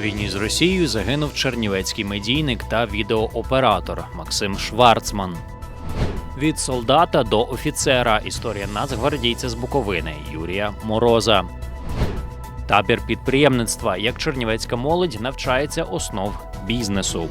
Війні з Росією загинув чернівецький медійник та відеооператор Максим Шварцман. Від солдата до офіцера історія нацгвардійця з Буковини Юрія Мороза. Табір підприємництва, як чернівецька молодь навчається основ бізнесу.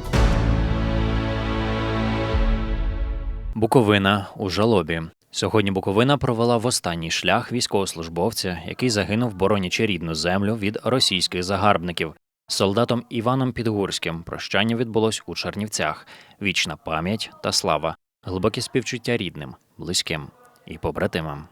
Буковина у жалобі. Сьогодні Буковина провела в останній шлях військовослужбовця, який загинув, боронячи рідну землю від російських загарбників. Солдатом Іваном Підгурським прощання відбулось у Чернівцях. Вічна пам'ять та слава, глибоке співчуття рідним, близьким і побратимам.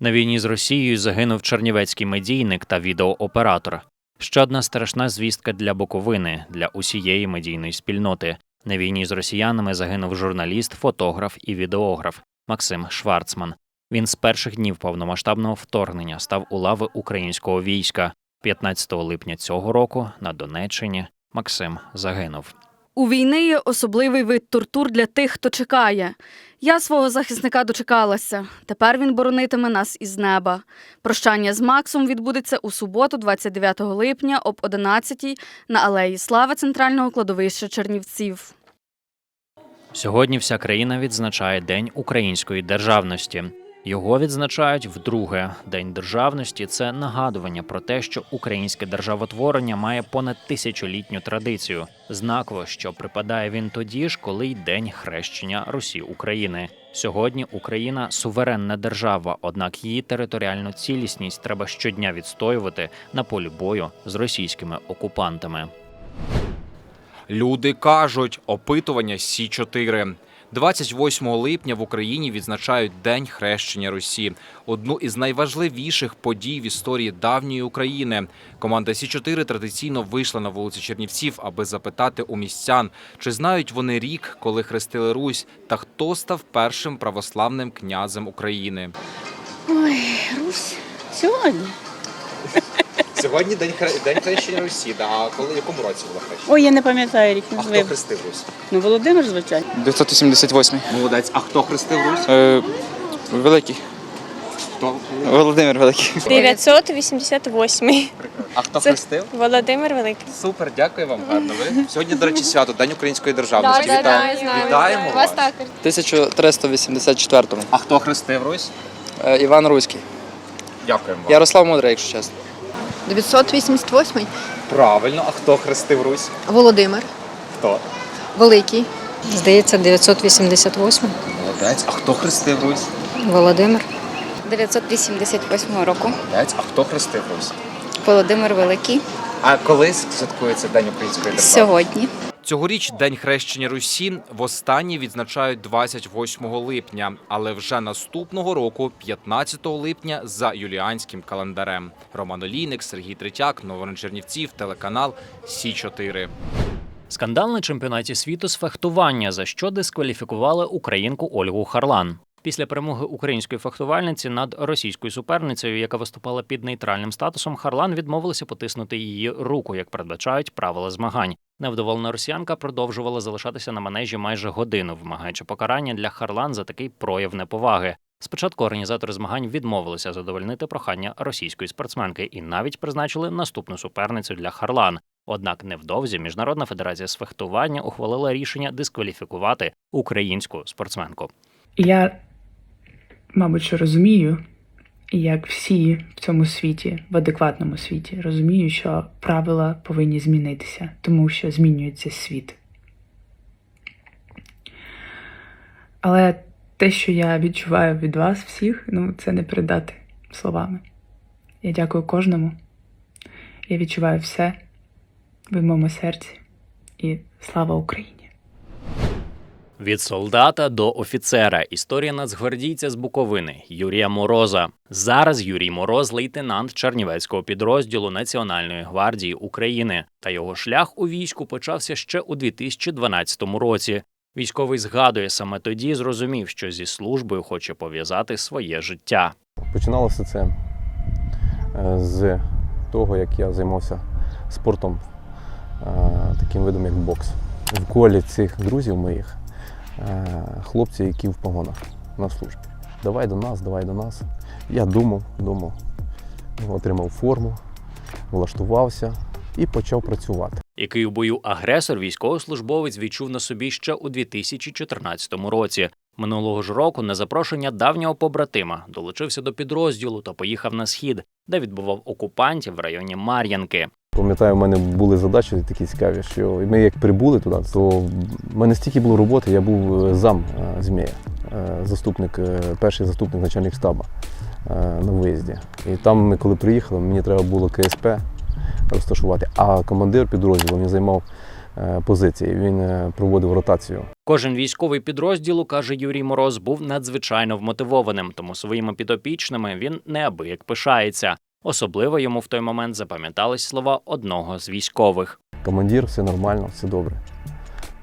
На війні з Росією загинув чернівецький медійник та відеооператор. Ще одна страшна звістка для Буковини, для усієї медійної спільноти. На війні з росіянами загинув журналіст, фотограф і відеограф Максим Шварцман. Він з перших днів повномасштабного вторгнення став у лави українського війська. 15 липня цього року на Донеччині Максим загинув. У війни є особливий вид тортур для тих, хто чекає. Я свого захисника дочекалася. Тепер він боронитиме нас із неба. Прощання з Максом відбудеться у суботу, 29 липня, об 11 на алеї Слави центрального кладовища Чернівців. Сьогодні вся країна відзначає День української державності. Його відзначають вдруге. День державності це нагадування про те, що українське державотворення має понад тисячолітню традицію. Знаково, що припадає він тоді ж, коли й день хрещення Русі України. Сьогодні Україна суверенна держава, однак її територіальну цілісність треба щодня відстоювати на полі бою з російськими окупантами. Люди кажуть, опитування Сі 4 28 липня в Україні відзначають День хрещення Русі, одну із найважливіших подій в історії давньої України. Команда Сі 4 традиційно вийшла на вулиці Чернівців, аби запитати у містян, чи знають вони рік, коли хрестили Русь, та хто став першим православним князем України. Ой, Русь, сьогодні. Сьогодні день хре- день хрещення Русі. Да. А коли в якому році було хрещення? Ой, я не пам'ятаю рік А хто назвив. хрестив Русь? Ну, Володимир, звичайно. 988. Молодець. А хто хрестив Русь? Е, великий. Хто? Володимир Великий. 988. А хто Це- хрестив? Володимир Великий. Супер, дякую вам гарно. Ви сьогодні, до речі, свято День української державності. Вітаю. Вітаємо вас. 1384. А хто хрестив Русь? Е, Іван Руський. Дякуємо вам. Ярослав Мудрий, якщо чесно. 988 Правильно, а хто хрестив Русь? Володимир Хто? Великий. Здається, 988 Молодець. А хто хрестив Русь? Володимир. 988 року. Молодець. А хто хрестив Русь? Володимир Великий. А коли святкується День української держави? Сьогодні. Цьогоріч День хрещення Русі востаннє відзначають 28 липня, але вже наступного року, 15 липня, за юліанським календарем. Роман Олійник, Сергій Третяк, Новини Чернівців, телеканал Сі 4 Скандал на чемпіонаті світу з фехтування, за що дискваліфікували українку Ольгу Харлан. Після перемоги української фехтувальниці над російською суперницею, яка виступала під нейтральним статусом, Харлан відмовилася потиснути її руку, як передбачають правила змагань. Невдоволена росіянка продовжувала залишатися на манежі майже годину, вимагаючи покарання для Харлан за такий прояв неповаги. Спочатку організатори змагань відмовилися задовольнити прохання російської спортсменки і навіть призначили наступну суперницю для Харлан. Однак невдовзі Міжнародна федерація з фехтування ухвалила рішення дискваліфікувати українську спортсменку. Я, мабуть, розумію, як всі в цьому світі, в адекватному світі, розумію, що правила повинні змінитися, тому що змінюється світ. Але те, що я відчуваю від вас всіх, ну, це не передати словами. Я дякую кожному. Я відчуваю все в моєму серці. І слава Україні! Від солдата до офіцера. Історія нацгвардійця з Буковини Юрія Мороза. Зараз Юрій Мороз лейтенант Чернівецького підрозділу Національної гвардії України. Та його шлях у війську почався ще у 2012 році. Військовий згадує саме тоді, зрозумів, що зі службою хоче пов'язати своє життя. Починалося це е, з того, як я займався спортом, е, таким видом, як бокс. В колі цих друзів моїх хлопці, які в погонах на службі. Давай до нас, давай до нас. Я думав, думав, отримав форму, влаштувався, і почав працювати. Який у бою агресор військовослужбовець відчув на собі ще у 2014 році. Минулого ж року на запрошення давнього побратима долучився до підрозділу та поїхав на схід, де відбував окупантів в районі Мар'янки. Пам'ятаю, в мене були задачі такі цікаві, що ми як прибули туди, то в мене стільки було роботи, я був е, зам е, змія, е, заступник, перший заступник начальник штабу на виїзді. І там ми коли приїхали, мені треба було КСП розташувати, а командир підрозділу він займав позиції, він проводив ротацію. Кожен військовий підрозділу, каже Юрій Мороз, був надзвичайно вмотивованим, тому своїми підопічними він неабияк пишається. Особливо йому в той момент запам'ятались слова одного з військових. Командир, все нормально, все добре.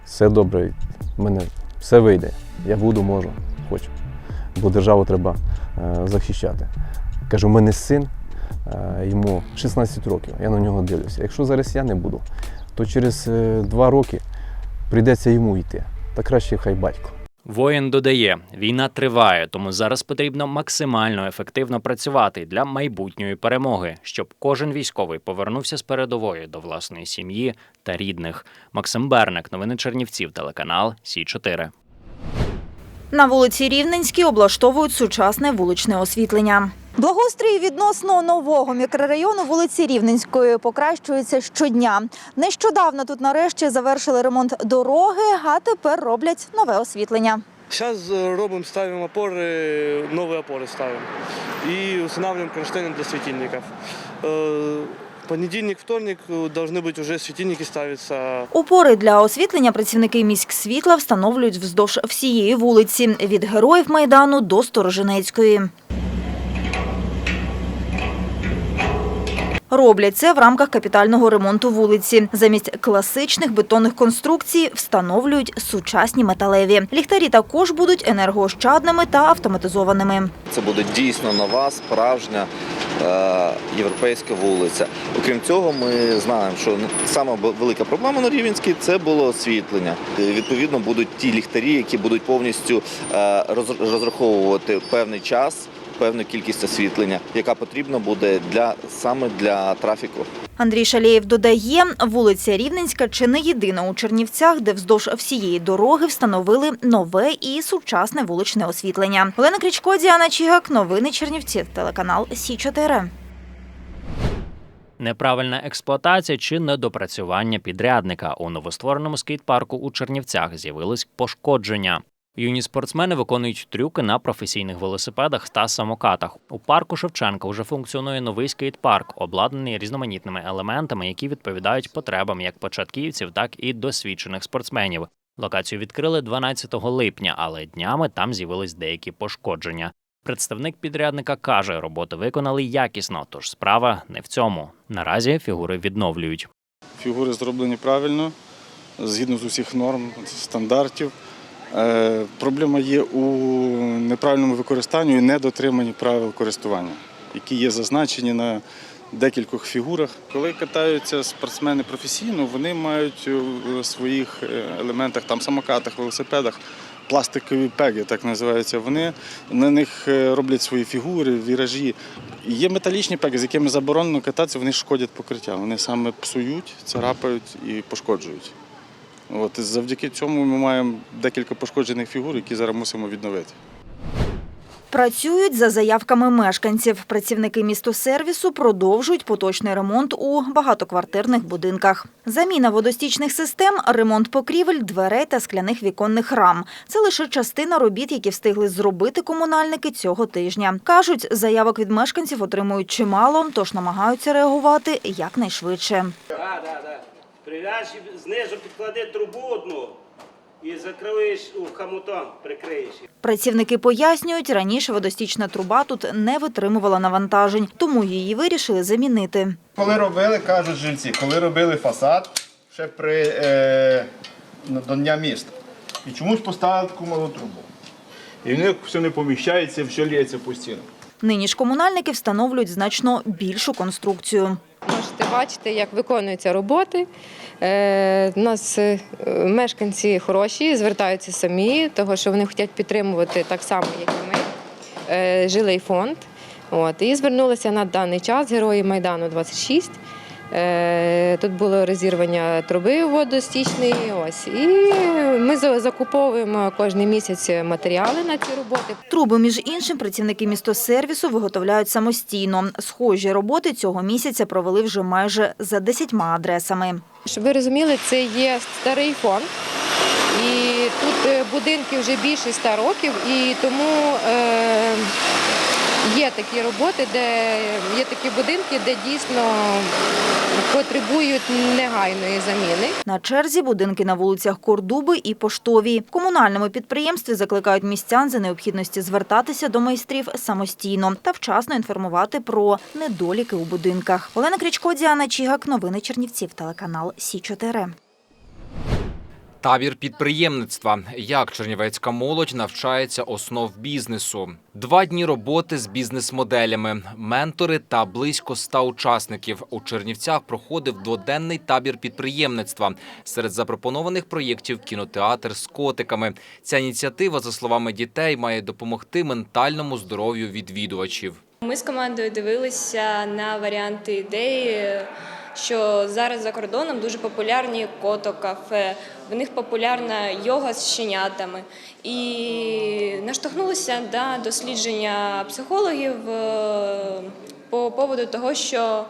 Все добре, в мене все вийде. Я буду, можу, хочу. Бо державу треба е, захищати. Каже, у мене син, е, йому 16 років, я на нього дивлюся. Якщо зараз я не буду, то через е, два роки прийдеться йому йти. Та краще хай батько. Воїн додає, війна триває, тому зараз потрібно максимально ефективно працювати для майбутньої перемоги, щоб кожен військовий повернувся з передової до власної сім'ї та рідних. Максим Берник, новини Чернівців, телеканал Сі 4 На вулиці Рівненській облаштовують сучасне вуличне освітлення. Благоустрій відносно нового мікрорайону вулиці Рівненської покращується щодня. Нещодавно тут нарешті завершили ремонт дороги, а тепер роблять нове освітлення. Сейчас робимо, ставим опоры, новые опоры ставим. И устанавливаем кронштейны для светильников. Э, Понедельник, вторник э, должны быть уже светильники ставиться. Опори для освітлення працівники міськсвітла встановлюють вздовж всієї вулиці від героїв майдану до Сторожинецької. Роблять це в рамках капітального ремонту вулиці. Замість класичних бетонних конструкцій встановлюють сучасні металеві. Ліхтарі також будуть енергоощадними та автоматизованими. Це буде дійсно нова, справжня е, європейська вулиця. Окрім цього, ми знаємо, що саме велика проблема на Рівенській це було освітлення. Відповідно, будуть ті ліхтарі, які будуть повністю е, розраховувати певний час, певну кількість освітлення, яка потрібна буде для саме для трафіку. Андрій Шалєєв додає, вулиця Рівненська чи не єдина у Чернівцях, де вздовж всієї дороги встановили нове і сучасне вуличне освітлення. Олена Крічко, Діана Чігак, новини Чернівців, телеканал Сі 4 Неправильна експлуатація чи недопрацювання підрядника у новоствореному скейт-парку у Чернівцях з'явились пошкодження. Юні спортсмени виконують трюки на професійних велосипедах та самокатах. У парку Шевченка вже функціонує новий скейт-парк, обладнаний різноманітними елементами, які відповідають потребам як початківців, так і досвідчених спортсменів. Локацію відкрили 12 липня, але днями там з'явились деякі пошкодження. Представник підрядника каже, роботи виконали якісно, тож справа не в цьому. Наразі фігури відновлюють. Фігури зроблені правильно, згідно з усіх норм, стандартів. Е, Проблема є у неправильному використанні і недотриманні правил користування, які є зазначені на декількох фігурах. Коли катаються спортсмени професійно, вони мають у своїх е, елементах, там самокатах, велосипедах, пластикові пеги, так називаються. Вони на них е, роблять свої фігури, віражі. Є металічні пеги, з якими заборонено кататися, вони шкодять покриття. Вони саме псують, царапають і пошкоджують. От, завдяки цьому ми маємо декілька пошкоджених фігур, які зараз мусимо відновити. Працюють за заявками мешканців. Працівники містосервісу продовжують поточний ремонт у багатоквартирних будинках. Заміна водостічних систем, ремонт покрівель, дверей та скляних віконних рам. Це лише частина робіт, які встигли зробити комунальники цього тижня. Кажуть, заявок від мешканців отримують чимало, тож намагаються реагувати якнайшвидше. Так. Знизу підклади трубу одну і закриєш у хамутон, прикриєш. Працівники пояснюють, раніше водостічна труба тут не витримувала навантажень, тому її вирішили замінити. Коли робили, кажуть жильці, коли робили фасад ще при е, до Дня міста. І чомусь поставили таку малу трубу. І в них все не поміщається, все лється постійно. Нині ж комунальники встановлюють значно більшу конструкцію. Можете бачити, як виконуються роботи. Е, У нас е, мешканці хороші, звертаються самі, тому що вони хочуть підтримувати так само, як і ми, е, жилий фонд. От, і звернулися на даний час герої Майдану 26 Е, Тут було розірвання труби водостічної. Ось і ми за- закуповуємо кожен місяць матеріали на ці роботи. Труби, між іншим, працівники містосервісу виготовляють самостійно. Схожі роботи цього місяця провели вже майже за 10 адресами. Щоб ви розуміли, це є старий фонд. І тут е, будинки вже більше ста років, і тому е, є такі роботи, де є такі будинки, де дійсно потребують негайної заміни. На черзі будинки на вулицях Кордуби і Поштовій. В комунальному підприємстві закликають містян за необхідності звертатися до майстрів самостійно та вчасно інформувати про недоліки у будинках. Олена Крічко, Діана Чігак, новини Чернівців, телеканал Сі 4 Табір підприємництва. Як чернівецька молодь навчається основ бізнесу. Два дні роботи з бізнес-моделями, ментори та близько ста учасників. У Чернівцях проходив дводенний табір підприємництва. Серед запропонованих проєктів кінотеатр з котиками. Ця ініціатива, за словами дітей, має допомогти ментальному здоров'ю відвідувачів. Ми з командою дивилися на варіанти ідеї, що зараз за кордоном дуже популярні кото-кафе, в них популярна йога з щенятами. І наштовхнулися на дослідження психологів е, по поводу того, що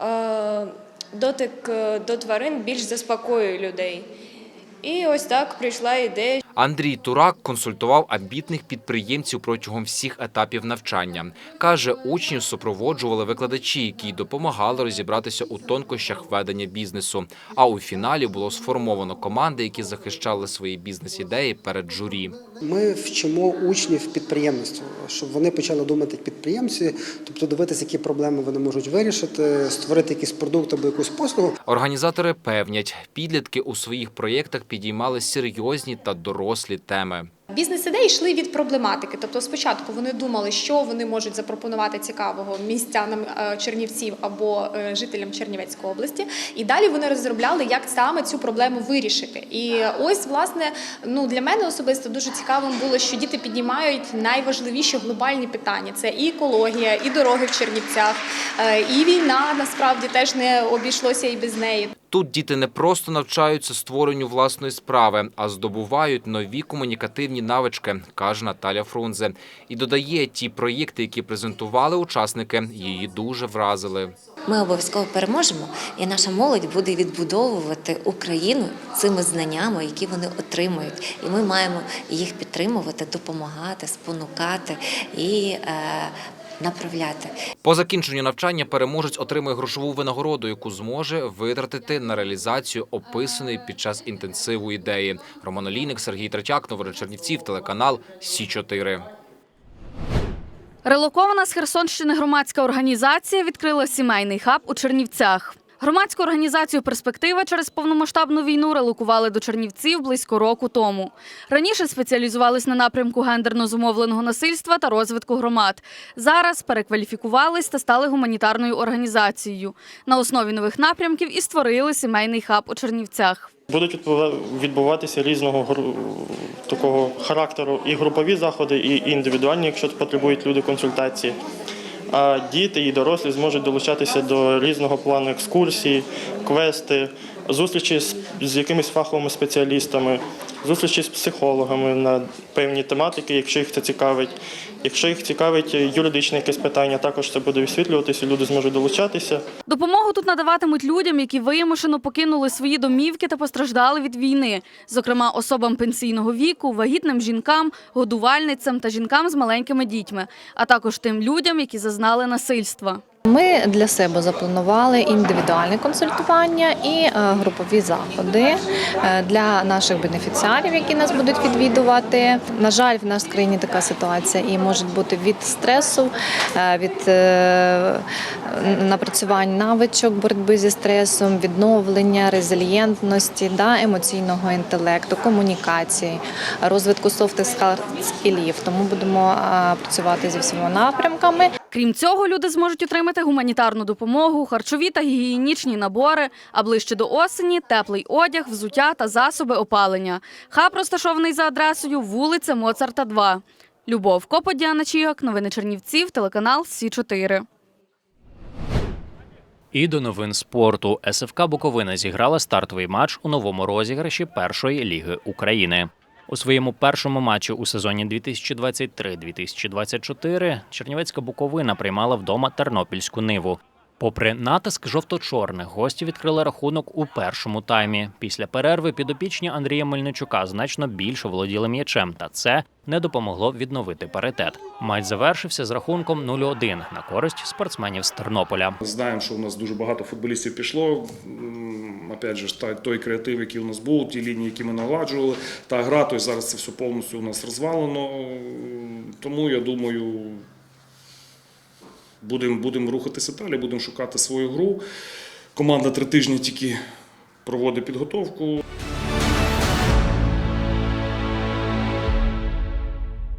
е, дотик е, до тварин більш заспокоює людей. І ось так прийшла ідея, Андрій Турак консультував амбітних підприємців протягом всіх етапів навчання. Каже, учнів супроводжували викладачі, які допомагали розібратися у тонкощах ведення бізнесу. А у фіналі було сформовано команди, які захищали свої бізнес-ідеї перед журі. Ми вчимо учнів підприємництву, щоб вони почали думати як підприємці, тобто дивитися, які проблеми вони можуть вирішити, створити якийсь продукт або якусь послугу. Організатори певнять, підлітки у своїх проєктах підіймали серйозні та дорослі теми. Бізнес-ідеї йшли від проблематики. Тобто, спочатку вони думали, що вони можуть запропонувати цікавого містянам е, Чернівців або е, жителям Чернівецької області. І далі вони розробляли, як саме цю проблему вирішити. І ось, власне, ну для мене особисто дуже цікавим було, що діти піднімають найважливіші глобальні питання: це і екологія, і дороги в Чернівцях, е, і війна насправді теж не обійшлося і без неї. Тут діти не просто навчаються створенню власної справи, а здобувають нові комунікативні навички, каже Наталя Фрунзе. І додає, ті проєкти, які презентували учасники, її дуже вразили. Ми обов'язково переможемо, і наша молодь буде відбудовувати Україну цими знаннями, які вони отримують. І ми маємо їх підтримувати, допомагати, спонукати і е, направляти. По закінченню навчання переможець отримує грошову винагороду, яку зможе витратити на реалізацію описаної під час інтенсиву ідеї. Роман Олійник, Сергій Третяк, Новини Чернівців, телеканал Сі 4 Релокована з Херсонщини громадська організація відкрила сімейний хаб у Чернівцях. Громадську організацію Перспектива через повномасштабну війну релокували до Чернівців близько року тому. Раніше спеціалізувались на напрямку гендерно зумовленого насильства та розвитку громад. Зараз перекваліфікувались та стали гуманітарною організацією. На основі нових напрямків і створили сімейний хаб у Чернівцях. Будуть відбува- відбуватися різного такого характеру і групові заходи, і індивідуальні, якщо потребують люди консультації. А діти і дорослі зможуть долучатися до різного плану екскурсій, квести, зустрічі з, з якимись фаховими спеціалістами, зустрічі з психологами на певні тематики, якщо їх це цікавить. Якщо їх цікавить юридичне якесь питання, також це буде висвітлюватися, люди зможуть долучатися. Допомогу тут надаватимуть людям, які вимушено покинули свої домівки та постраждали від війни, зокрема особам пенсійного віку, вагітним жінкам, годувальницям та жінкам з маленькими дітьми, а також тим людям, які зазнали насильства. Ми для себе запланували індивідуальне консультування і е, групові заходи е, для наших бенефіціарів, які нас будуть відвідувати. На жаль, в нас в країні така ситуація і може бути від стресу, е, від напрацювань навичок боротьби зі стресом, відновлення, резильєнтності, да, емоційного інтелекту, комунікації, розвитку soft скілів. Тому будемо працювати зі всіма напрямками. Крім цього, люди зможуть отримати гуманітарну допомогу, харчові та гігієнічні набори, а ближче до осені теплий одяг, взуття та засоби опалення. Хаб розташований за адресою вулиця Моцарта, 2. Любов Коподіана Чігак, новини Чернівців, телеканал Сі 4 І до новин спорту СФК Буковина зіграла стартовий матч у новому розіграші першої ліги України. У своєму першому матчі у сезоні 2023-2024 Чернівецька Буковина приймала вдома Тернопільську ниву. Попри натиск жовто-чорних, гості відкрили рахунок у першому таймі. Після перерви підопічні Андрія Мельничука значно більше володіли м'ячем, та це не допомогло відновити паритет. Матч завершився з рахунком 0-1 на користь спортсменів з Тернополя. Знаємо, що у нас дуже багато футболістів пішло. Опять же, той креатив, який у нас був, ті лінії, які ми наладжували, та гра, то зараз це все повністю у нас розвалено. Тому я думаю, будемо будем рухатися далі, будемо шукати свою гру. Команда три тижні тільки проводить підготовку.